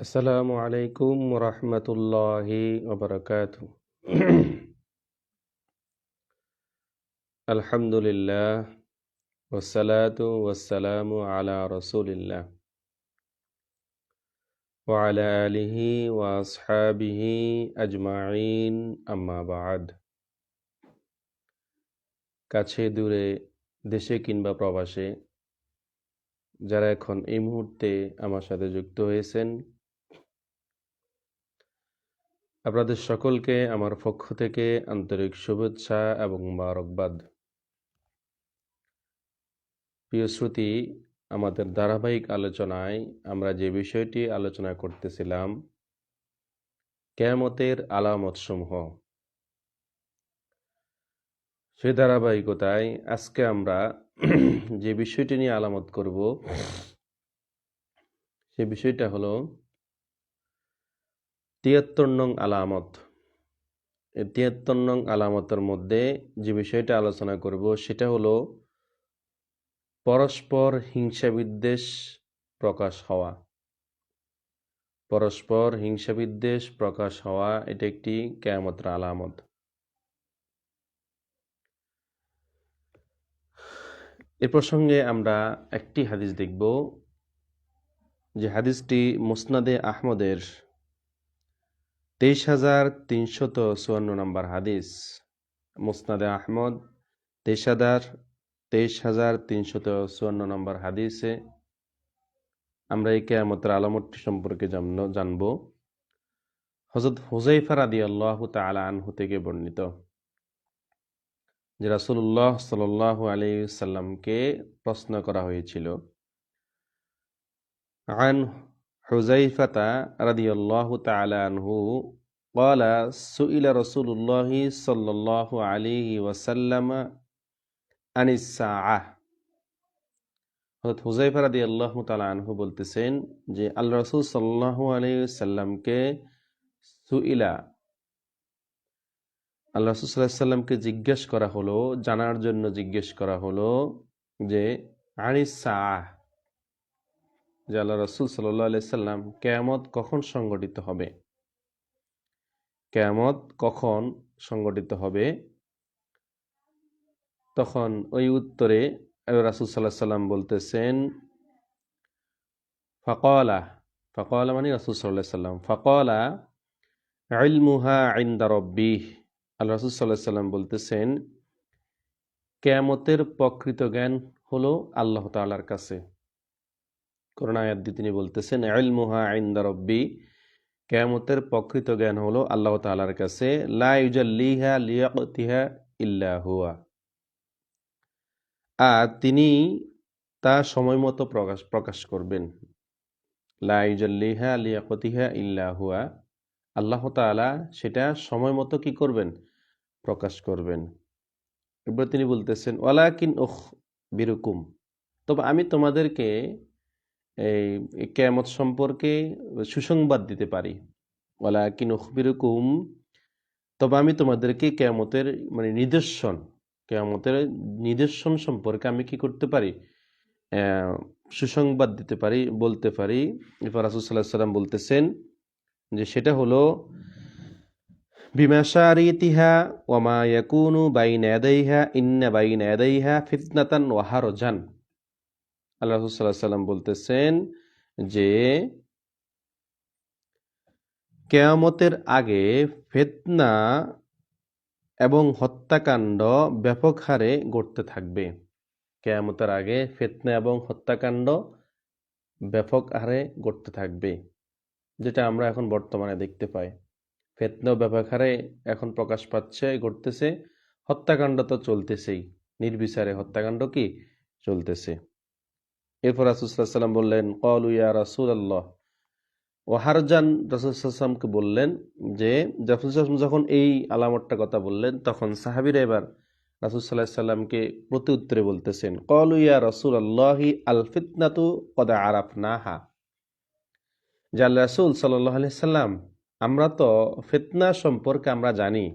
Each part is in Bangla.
আসসালামু আলাইকুম রহমতুল্লাহি ওবরাকাত আলহামদুলিল্লাহ ওসালাতু ওয়াসালামু আলা রসুলিল্লাহ وعلى آله وأصحابه أجمعين أما بعد কাছে দূরে দেশে কিংবা প্রবাসে যারা এখন এই মুহূর্তে আমার সাথে যুক্ত হয়েছেন আপনাদের সকলকে আমার পক্ষ থেকে আন্তরিক শুভেচ্ছা এবং মারকবাদ প্রিয় শ্রুতি, আমাদের ধারাবাহিক আলোচনায় আমরা যে বিষয়টি আলোচনা করতেছিলাম, কেয়ামতের আলামতসমূহ। সেই ধারাবাহিকতায় আজকে আমরা যে বিষয়টি নিয়ে আলামত করব, সে বিষয়টা হলো তিয়াত্তর নং আলামত। তিয়াত্তর নং আলামতের মধ্যে যে বিষয়টা আলোচনা করব, সেটা হলো পরস্পর হিংসা বিদ্বেষ প্রকাশ হওয়া। পরস্পর হিংসা বিদ্বেষ প্রকাশ হওয়া, এটা একটি কেয়ামতের আলামত। এ প্রসঙ্গে আমরা একটি হাদিস দেখব, যে হাদিসটি মুসনাদে আহমদের তেইশ হাজার তিনশত চুয়ান্ন নম্বর হাদিস। মুসনাদে আহমদ, তেইশ হাজার তেইশ হাজার তিনশত চুয়ান্ন নম্বর হাদিসে আমরা এই কেয়ামতের আলামতটি সম্পর্কে জানব হজরত হুজাইফা রাদি আল্লাহ তালা আনহু থেকে বর্ণিত যে রাসুল্লাহ সাল আলী সাল্লামকে প্রশ্ন করা হয়েছিল, আন হুজাইফাতা রাদিয়াল্লাহু তাআলা আনহু قال سئل رسول الله صلى الله عليه وسلم عن الساعة হযরত হুজাইফা রাদিয়াল্লাহু তাআলা আনহু বলতেছেন যে আল্লাহ রাসূল সাল্লাল্লাহু আলাইহি সাল্লামকে সুইলা আল্লাহ রাসূল সাল্লাল্লাহু আলাইহি সাল্লামকে জিজ্ঞেস করা হলো জানার জন্য জিজ্ঞেস করা হলো যে আনিস সাআহ যে আল্লাহ রসুল সাল্লাহ সাল্লাম কেয়ামত কখন সংগঠিত হবে? কেয়ামত কখন সংগঠিত হবে? তখন ওই উত্তরে রাসুল সাল্লাহ সাল্লাম বলতেছেন, ফকলা ফকলা মানে রাসুল সাল্লাহ সাল্লাম। ফকলা আইলমুহা আইন্দা রব্বি আল্লাহ রসুল সাল্লাহ সাল্লাম বলতেছেন, কেয়ামতের প্রকৃত জ্ঞান হলো আল্লাহ তালার কাছে। দিয়ে তিনি বলতেছেন আইলমুহা আইন্দা রব্বি কেয়ামতের প্রকৃত জ্ঞান হলো আল্লাহ তালার কাছে লাইজাল্লিহা লিয়াকতিহা ইল্লা হুয়া আর তিনি তা সময় মতো প্রকাশ প্রকাশ করবেন। লাইজাল্লিহা লিয়াকতিহা ইল্লা হুয়া আল্লাহ তালা সেটা সময় মতো কি করবেন? প্রকাশ করবেন। এবার তিনি বলতেছেন, ওয়ালাকিন ওখ বিরুকুম তবে আমি তোমাদেরকে এই কেয়ামত সম্পর্কে সুসংবাদ দিতে পারি। ওলা কিন উখবিরকুম, তবে আমি তোমাদেরকে কেয়ামতের মানে নিদর্শন, কেয়ামতের নিদর্শন সম্পর্কে আমি কি করতে পারি? সুসংবাদ দিতে পারি, বলতে পারি। এরপর রাসুসাল্লাহ সাল্লাম বলতেছেন যে সেটা হলো বিমাশারিতিহা ওয়ামা ইয়াকুনু বাইন এদাইহা ইন্না বাইন এদাইহা ফিতনাতান ওয়াহারজান আল্লাহ সাল্লাম বলতেছেন যে, কেয়ামতের আগে ফেতনা এবং হত্যাকাণ্ড ব্যাপক হারে ঘটতে থাকবে। কেয়ামতের আগে ফেতনা এবং হত্যাকাণ্ড ব্যাপক হারে ঘটতে থাকবে, যেটা আমরা এখন বর্তমানে দেখতে পাই। ফেতনা ব্যাপক হারে এখন প্রকাশ পাচ্ছে, ঘটতেছে। হত্যাকাণ্ড তো চলতেছেই, নির্বিচারে হত্যাকাণ্ড কি? চলতেছে। এরপর রাসুসাল্লাম বললেন কল ইয়া রাসুল আল্লাহ ওহারজান রাসুলসাল্লামকে বললেন যে রাসুলসাল্লাম যখন এই আলামতটা কথা বললেন, তখন সাহাবিরা এবার রাসুলসাল্লাহ সাল্লামকে প্রতি উত্তরে বলতেছেন কল ইয়া রসুল আল্লাহি আল ফিতনাতু কদা আরাফ নাহা যে আল্লাহ রাসুল সাল্লাম আমরা তো ফিতনা সম্পর্কে আমরা জানি।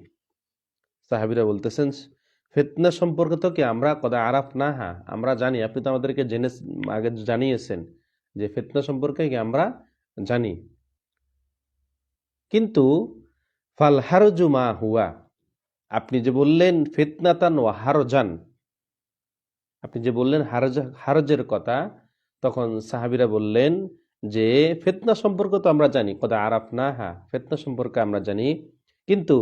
সাহাবিরা বলতেছেন ফেতনা সম্পর্কে তো কি আমরা কদা আরাফ না? হা আমরা জানি। আপনি তো আমাদেরকে জেনে আগে জানিয়েছেন যে ফেতনা সম্পর্কে কি আমরা জানি। কিন্তু ফাল হারজু মা হুয়া, আপনি যে বললেন ফিতনাতান ও হারজান, আপনি যে বললেন হারজ, হারজের কথা, তখন সাহাবিরা বললেন যে ফেতনা সম্পর্কে তো আমরা জানি, কদা আরাফ না? হা ফেতনা সম্পর্কে আমরা জানি। কিন্তু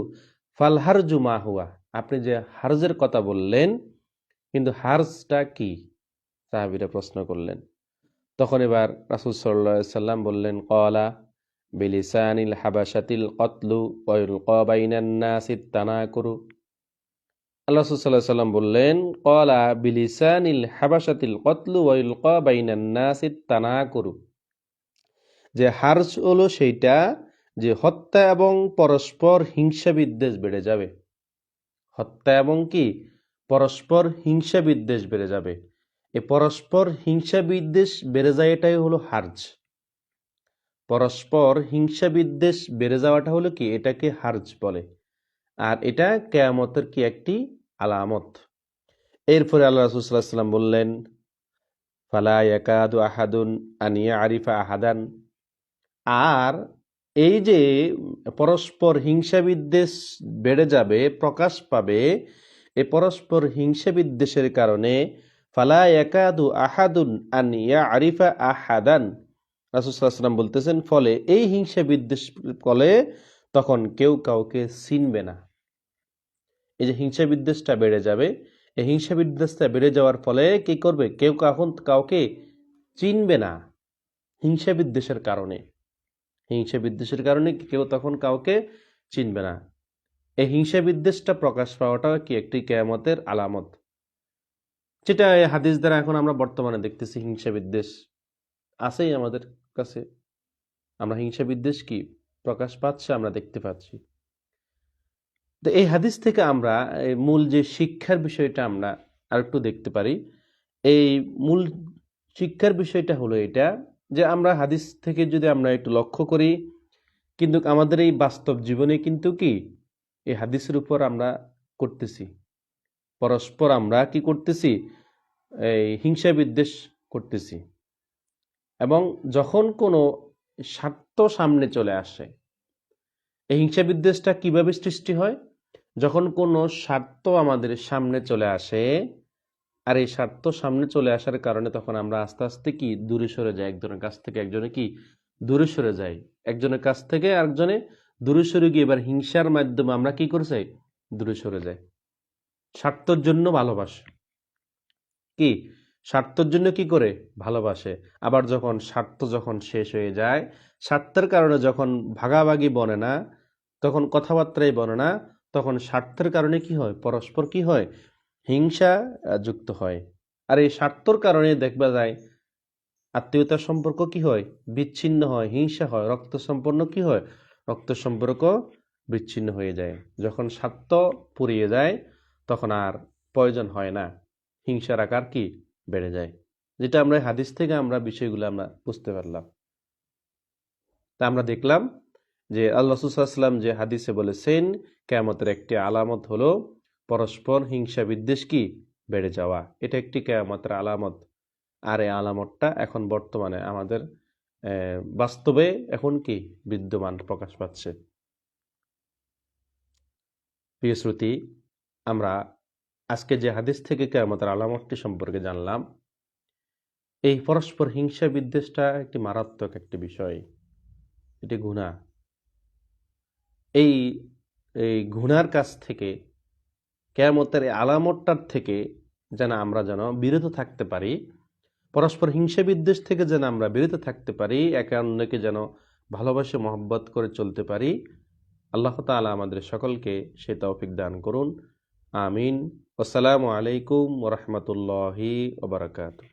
ফাল হারজু মা হুয়া আপনি যে হার্জের কথা বললেন, কিন্তু হার্জটা কি? সাহাবিরা প্রশ্ন করলেন। তখন এবার রাসুল সাল্লাম বললেন কলা বিলিসানিল হাবাসাতিল কতলু ওয়ুল কবাইনান্নাসিত তানা করু আল্লাহ সাল্লাহ সাল্লাম বললেন কলা বিলিসানিল হাবাসাতিল কতলু ওয়ুল কবাইনান্নাসিত তানা করু যে হার্জ হলো সেইটা যে হত্যা এবং পরস্পর হিংসা বিদ্বেষ বেড়ে যাবে। হত্যা এবং কি? পরস্পর হিংসা বিদ্বেষ বেড়ে যাবে। এ পরস্পর হিংসা বিদ্বেষ বেড়ে যায় এটাই হলো হার্জ। পরস্পর হিংসা বিদ্বেষ বেড়ে যাওয়াটা হলো কি? এটাকে হার্জ বলে। আর এটা কেয়ামতের কি একটি আলামত? এরপরে আল্লাহ রসুল্লাহাম বললেন, ফালা ইয়াকাদু আহাদুন আনিয়া আরিফা আহাদান। আর এই যে পরস্পর হিংসা বিদ্বেষ বেড়ে যাবে, প্রকাশ পাবে, এ পরস্পর হিংসা বিদ্বেষের কারণে ফালা একাদু আহাদুন আন ইয়া আরিফা আহাদান রাসুসাল্লাম বলতেছেন, ফলে এই হিংসা বিদ্বেষ ফলে তখন কেউ কাউকে চিনবে না। এই যে হিংসা বিদ্বেষটা বেড়ে যাবে, এই হিংসা বিদ্বেষটা বেড়ে যাওয়ার ফলে কি করবে? কেউ কখন কাউকে চিনবে না হিংসা বিদ্বেষের কারণে। হিংসা বিদ্বেষের কারণে কেউ তখন কাউকে চিনবে না? এই হিংসা বিদ্বেষটা প্রকাশ পাওয়াটা কি একটি কেয়ামতের আলামত? যেটা এই হাদিস দ্বারা এখন আমরা বর্তমানে দেখতেছি হিংসা বিদ্বেষ আছেই আমাদের কাছে। আমরা হিংসা বিদ্বেষ কি প্রকাশ পাচ্ছে আমরা দেখতে পাচ্ছি। তো এই হাদিস থেকে আমরা মূল যে শিক্ষার বিষয়টা আমরা আরেকটু দেখতে পারি। এই মূল শিক্ষার বিষয়টা হলো এটা যে আমরা হাদিস থেকে যদি আমরা একটু লক্ষ্য করি, কিন্তু আমাদের এই বাস্তব জীবনে কিন্তু কি? এই হাদিসের উপর আমরা করতেছি। পরস্পর আমরা কি করতেছি? এই হিংসা বিদ্বেষ করতেছি। এবং যখন কোনো স্বার্থ সামনে চলে আসে, এই হিংসা বিদ্বেষটা কীভাবে সৃষ্টি হয়? যখন কোনো স্বার্থ আমাদের সামনে চলে আসে আর এই স্বার্থ সামনে চলে আসার কারণে তখন আমরা আস্তে আস্তে কি দূরে সরে যাই। একজনের কাছ থেকে একজনে কি দূরে সরে যাই? একজনের কাছ থেকে আরেকজনে দূরে সরে গিয়ে এবার হিংসার মাধ্যমে আমরা কি করে যাই? দূরে সরে যাই। স্বার্থর জন্য ভালোবাসে। কি? স্বার্থর জন্য কি করে? ভালোবাসে। আবার যখন স্বার্থ যখন শেষ হয়ে যায়, স্বার্থের কারণে যখন ভাগাভাগি বনে না, তখন কথাবার্তাই বনে না, তখন স্বার্থের কারণে কি হয়? পরস্পর কি হয়? হিংসা যুক্ত হয়। আর এই স্বার্থর কারণে দেখবা যায়, আত্মীয়তার সম্পর্ক কি হয়? বিচ্ছিন্ন হয়, হিংসা হয়। রক্ত সম্পন্ন কি হয়? রক্ত সম্পর্ক বিচ্ছিন্ন হয়ে যায়। যখন স্বার্থ পুড়িয়ে যায়, তখন আর প্রয়োজন হয় না। হিংসার আকার কি? বেড়ে যায়। যেটা আমরা হাদিস থেকে আমরা বিষয়গুলো আমরা বুঝতে পারলাম। তা আমরা দেখলাম যে আল্লাহ সুসাল্লাম যে হাদিসে বলেছেন, কেয়ামতের একটি আলামত হলো পরস্পর হিংসা বিদ্বেষ কি বেড়ে যাওয়া? এটা একটি কেয়ামতের আলামত। আর এই আলামতটা এখন বর্তমানে আমাদের বাস্তবে এখন কি বিদ্যমান প্রকাশ পাচ্ছে? প্রিয় শ্রুতি, আমরা আজকে যে হাদিস থেকে কেয়ামতের আলামতটি সম্পর্কে জানলাম, এই পরস্পর হিংসা বিদ্বেষটা একটি মারাত্মক একটি বিষয়। এটি গুণা এই এই ঘুণার কাছ থেকে কেয়ামতের আলামতটার থেকে যেন আমরা যেন বিরত থাকতে পারি, পরস্পর হিংসা বিদ্বেষ থেকে যেন আমরা বিরত থাকতে পারি একে অন্যকে যেন ভালোবাসে, মহব্বত করে চলতে পারি, আল্লাহ তালা আমাদের সকলকে সে তৌফিক দান করুন। আমিন। আসসালামু আলাইকুম ওরহমতুল্লাহি ওবরাকাতু